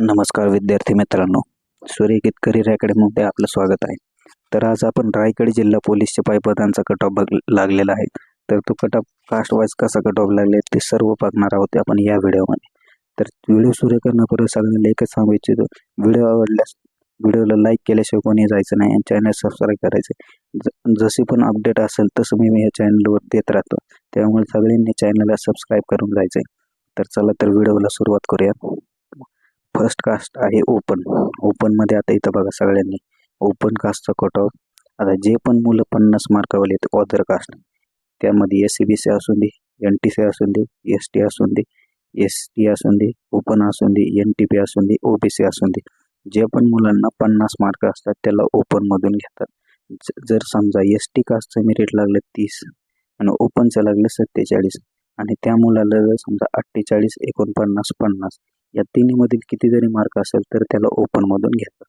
नमस्कार विद्यार्थी मित्रांनो. सूर्य कितकरी अकॅडमीमध्ये आपलं स्वागत आहे. तर आज आपण रायगड जिल्हा पोलीसच्या पायपदांचा कट ऑफ बघ लागलेला आहे. तर तो कट ऑफ कास्ट वाईज कसा कट ऑफ लागले ते सर्व बघणार आहोत आपण या व्हिडिओमध्ये तर व्हिडिओ सुरू करण्यापूर्वी सगळ्यांना एकच सांगू इच्छितो. व्हिडिओ आवडल्यास व्हिडिओला लाईक केल्याशिवाय कोणी जायचं नाही आणि चॅनल सबस्क्राईब करायचं. ज जशी पण अपडेट असेल तसं मी मी चॅनलवर देत राहतो. त्यामुळे सगळ्यांनी चॅनलला सबस्क्राईब करून जायचं आहे तर चला तर व्हिडिओला सुरुवात करूया फर्स्ट कास्ट आहे ओपन ओपनमध्ये आता इथं बघा सगळ्यांनी. ओपन कास्टचा कट ऑफ आता जे पण मुलं पन्नास मार्कावाले आहेत ऑदर कास्ट त्यामध्ये एस सी बी सी असून दे एन टी सी असून दे एस टी असून दे एस टी असून दे ओपन असून दे एन टी पी असून दे ओ बी सी असून दे. जे पण मुलांना पन्नास मार्क असतात त्याला ओपनमधून घेतात. ज- जर समजा एस टी कास्टचं मेरिट लागलं तीस आणि ओपनचं लागलं सत्तेचाळीस आणि त्या मुलाला जर समजा अठ्ठेचाळीस एकोणपन्नास पन्नास या तिन्हीमधील किती जरी मार्क असेल तर त्याला ओपनमधून घेतात.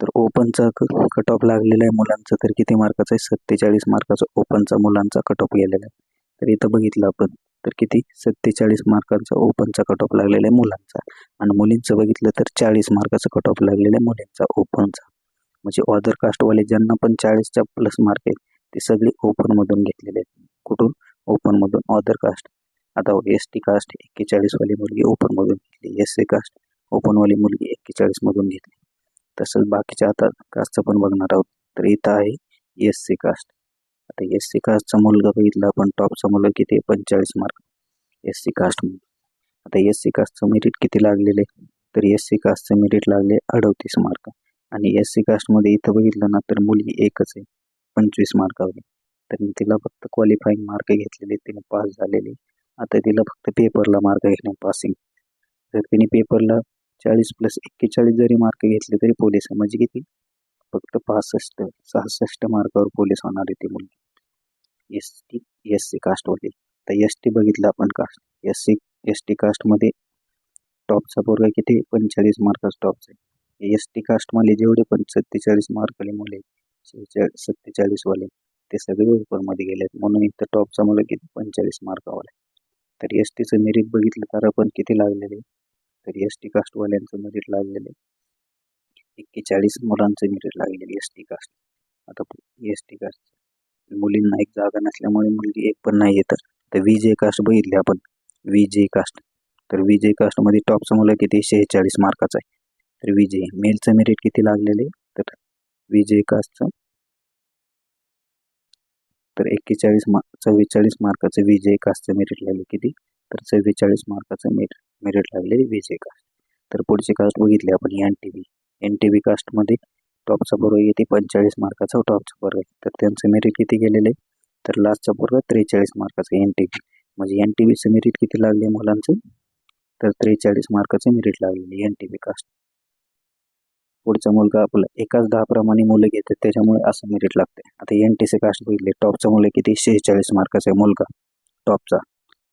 तर ओपनचा कट ऑफ लागलेला आहे मुलांचा तर किती मार्काचा आहे? सत्तेचाळीस मार्काचा ओपनचा मुलांचा कट ऑफ गेलेला आहे. तर इथं बघितलं आपण तर किती? सत्तेचाळीस मार्कांचा ओपनचा कट ऑफ लागलेला आहे मुलांचा. आणि मुलींचं बघितलं तर चाळीस मार्काचा कट ऑफ लागलेला आहे मुलींचा ओपनचा म्हणजे ऑदर कास्टवाले ज्यांना पण चाळीसच्या प्लस मार्क आहेत ते सगळे ओपनमधून घेतलेले आहेत. कुठून? ओपनमधून ऑदर कास्ट आता एस टी कास्ट एक्केचाळीसवाली मुलगी ओपनमधून घेतली. एस सी कास्ट ओपनवाली मुलगी एक्केचाळीसमधून घेतली. तसंच बाकीच्या आता कास्टचं पण बघणार आहोत. तर इथं आहे एस सी कास्ट आता एस सी कास्टचा मुलगा बघितला आपण टॉपचा मुलगा किती आहे? पंचेचाळीस मार्क एस सी कास्टमध्ये आता एस सी कास्टचं मेरिट किती लागलेले तर एस सी कास्टचं मेरिट लागले अडतीस मार्क आणि एस सी कास्टमध्ये इथं बघितलं ना तर मुलगी एकच आहे. पंचवीस मार्कावली तर तिला फक्त क्वालिफाईंग मार्क घेतलेले तिने पास झालेले. आता तिला फक्त पेपरला मार्क घेणे पासिंग जर तिने पेपरला चाळीस प्लस एक्केचाळीस जरी मार्क घेतले तरी पोलीस म्हणजे किती? फक्त पासष्ट सहासष्ट मार्कावर पोलीस होणार आहे ती मुलगी. एस टी एस सी कास्टवाली तर एस टी बघितलं आपण caste S C S T कास्टमध्ये टॉपचा पोरगा किती? पंचेचाळीस मार्काचा टॉपचा आहे. एस टी कास्टमध्ये जेवढे पण सत्तेचाळीस मार्कवाले मुले सत्तेचाळीसवाले ते सगळे पेपरमध्ये गेले आहेत म्हणून इथं टॉपचा मुलं किती? पंचेचाळीस मार्कावाला तर एस टीचं मेरिट बघितलं तर आपण किती लागलेले? तर एस टी कास्टवाल्यांचं मेरिट लागलेले एक्केचाळीस मुलांचं मेरिट लागलेले एस टी कास्ट आता एस टी कास्ट मुलींना एक जागा नसल्यामुळे मुलगी एक पण नाही येत तर. वी जे कास्ट बघितले आपण. वी जे कास्ट तर वी जे कास्टमध्ये टॉपचं मुलं किती? शेहेचाळीस मार्काचं आहे. तर विजय जे मेलचं मेरिट किती लागलेले तर विजय जे कास्टचं तर एक्केचाळीस मा चव्वेचाळीस मार्काचं विजय कास्टचं मेरिट लागले किती? तर चव्वेचाळीस मार्काचं मेरिट मेरिट लागले विजय कास्ट तर पुढची कास्ट बघितली आपण N T B N T B कास्टमध्ये टॉपचा बरोबर येते पंचेचाळीस मार्काचा टॉपचा बरोबर आहे तर त्यांचं मेरिट किती गेलेलं? आहे तर लास्टचा बरोबर त्रेचाळीस मार्काचं एन टी बी म्हणजे एन टी बीचं मेरिट किती लागले मुलांचं? तर त्रेचाळीस मार्काचं मेरिट लागलेले एन टी बी कास्ट पुढचा मुलगा आपला एकाच दहा प्रमाणे मुलं घेतात त्याच्यामुळे असं मेरिट लागते. आता एन टी सी कास्ट बघितले टॉपचा मुलं किती? शेहेचाळीस मार्काचा आहे मुलगा टॉपचा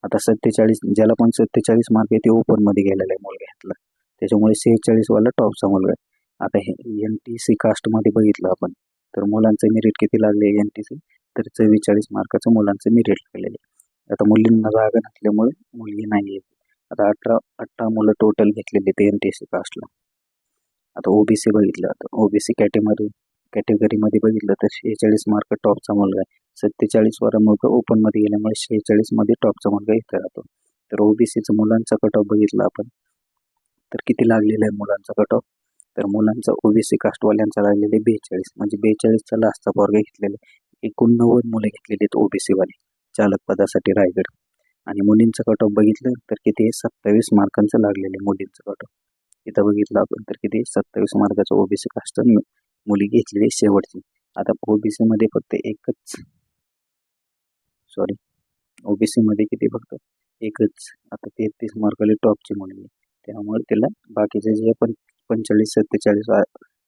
आता सत्तेचाळीस ज्याला पण सत्तेचाळीस मार्क आहे ते ओपनमध्ये गेलेला आहे मुलगा ह्यातला त्याच्यामुळे शेहेचाळीसवाला टॉपचा मुलगा आहे. आता हे एन टी सी कास्टमध्ये बघितलं आपण तर मुलांचं मेरिट किती लागले एन टी सी तर चव्वेचाळीस मार्काचं मुलांचं मेरिट आहे. आता मुलींना जागा नसल्यामुळे मुलगी नाही येत. आता अठरा अठरा मुलं टोटल घेतलेली ते एन टी सी कास्टला आता ओबीसी बघितलं आता ओबीसी कॅटेगरी कॅटेगरीमध्ये बघितलं तर शेहेचाळीस मार्क टॉपचा मुलगा आहे. सत्तेचाळीस मुलगा ओपनमध्ये गेल्यामुळे शेहेचाळीसमध्ये टॉपचा मुलगा इथं राहतो. तर ओबीसीचं मुलांचा कट ऑफ बघितला आपण. तर किती लागलेला आहे मुलांचा कट ऑफ तर मुलांचा ओबीसी कास्टवाल्यांचा लागलेले बेचाळीस. म्हणजे बेचाळीसचा लास्टचा वर्ग घेतलेले एकोणनव्वद मुलं घेतलेले आहेत ओबीसीवाले चालक पदासाठी रायगड. आणि मुलींचं कट ऑफ बघितलं तर किती? सत्तावीस मार्कांचं लागलेलं आहे मुलींचं कट ऑफ इथं बघितलं आपण तर किती सत्तावीस मार्काचं ओबीसी कास्ट मुली घेतलेली शेवटची. आता ओबीसी मध्ये फक्त एकच सॉरी ओबीसी मध्ये किती फक्त एकच आता तेहतीस मार्काली टॉपची मुलगी त्यामुळे त्याला बाकीचे जे पण पंचेचाळीस सत्तेचाळीस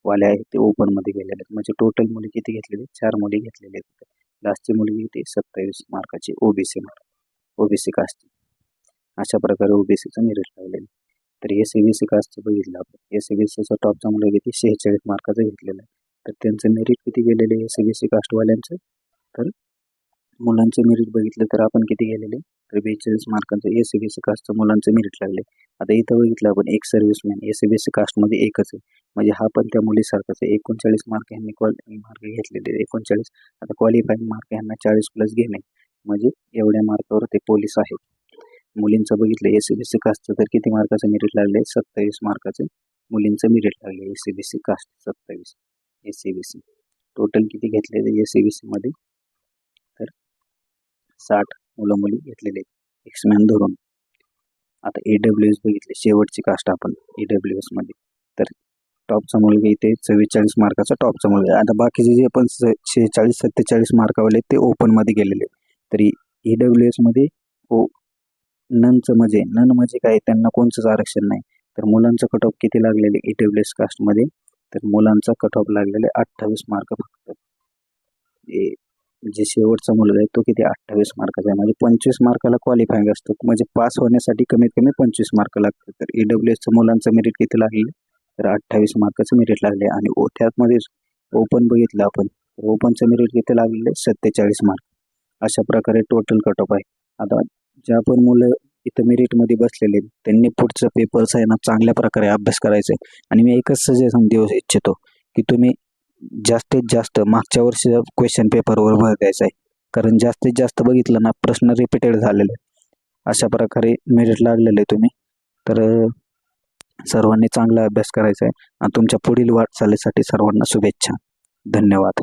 वाले आहेत ते ओपनमध्ये गेलेले आहेत. म्हणजे टोटल मुली किती घेतलेली चार मुली घेतलेली आहेत. लास्टची मुलगी ती सत्तावीस मार्काची ओबीसी मार्क ओबीसी कास्ट अशा प्रकारे ओबीसीचं मेरिट लागलेलं तर एस सी बी सी कास्टचं बघितलं आपण. एस सी बी सीचा टॉपचा मुलगा किती? शेहेचाळीस मार्काचं घेतलेलं आहे. तर त्यांचं मेरिट किती गेलेले एस सी बी सी कास्टवाल्यांचं? तर मुलांचं मेरिट बघितलं तर आपण किती गेलेले? तर बेचाळीस मार्कांचं एस सी बी सी कास्टचं मुलांचं मेरिट लागले आता इथं बघितलं आपण एक serviceman S C B C कास्टमध्ये एकच आहे. म्हणजे हा पण त्या मुलीसारखाच आहे. एकोणचाळीस मार्क यांनी क्वाल मार्क घेतलेले एकोणचाळीस. आता क्वालिफाईंग मार्क ह्यांना चाळीस प्लस घेणे. म्हणजे एवढ्या मार्कावर ते पोलीस आहेत. मुलींचं बघितलं एस सी बी सी कास्टचं तर किती मार्काचं मेरिट लागले? सत्तावीस मार्काचं. मुलींचं मेरिट लागले S C B C caste सत्तावीस. S C B C total किती घेतलेले एस सी बी सीमध्ये तर साठ मुलं मुली घेतलेले एक्समॅन धरून. आता ए डब्ल्यू एस बघितले शेवटची कास्ट आपण ए डब्ल्यू एसमध्ये तर टॉपचा मुलगा इथे चव्वेचाळीस मार्काचा टॉपचा मुलगा आहे. आता बाकीचे जे पण शेहेचाळीस सत्तेचाळीस मार्कावाले ते ओपनमध्ये गेलेले तरी ई डब्ल्यू एसमध्ये हो ननचं म्हणजे नन म्हणजे काय? त्यांना कोणचंच आरक्षण नाही. तर मुलांचं कट ऑफ किती लागलेले? ई डब्ल्यू एस कास्टमध्ये तर मुलांचा कट ऑफ लागलेले अठ्ठावीस मार्क फक्त. जे शेवटचा मुलगा आहे तो किती? अठ्ठावीस मार्काचा आहे. म्हणजे पंचवीस मार्काला क्वालिफाईंग असतो. म्हणजे पास होण्यासाठी कमीत कमी पंचवीस मार्क लागतात. तर ई डब्ल्यू एसचं मुलांचं मेरिट किती लागले? तर अठ्ठावीस मार्काचं मेरिट लागले. आणि ओ त्यातमध्येच ओपन बघितलं आपण. ओपनचं मेरिट किती लागलेलं सत्तेचाळीस मार्क अशा प्रकारे टोटल कट ऑफ आहे. आता ज्या पण मुलं इथं मेरिटमध्ये बसलेले आहेत, त्यांनी पुढचं पेपर्स आहे ना चांगल्या प्रकारे अभ्यास करायचा आहे आणि मी एकच सजेशन देऊ इच्छितो की तुम्ही जास्तीत जास्त मागच्या वर्षी क्वेश्चन पेपरवर भर द्यायचा आहे. कारण जास्तीत जास्त बघितलं ना प्रश्न रिपीटेड झालेले अशा प्रकारे मेरिट लागलेले आहे तुम्ही. तर सर्वांनी चांगला अभ्यास करायचा आहे. आणि तुमच्या पुढील वाटचालीसाठी सर्वांना शुभेच्छा. धन्यवाद.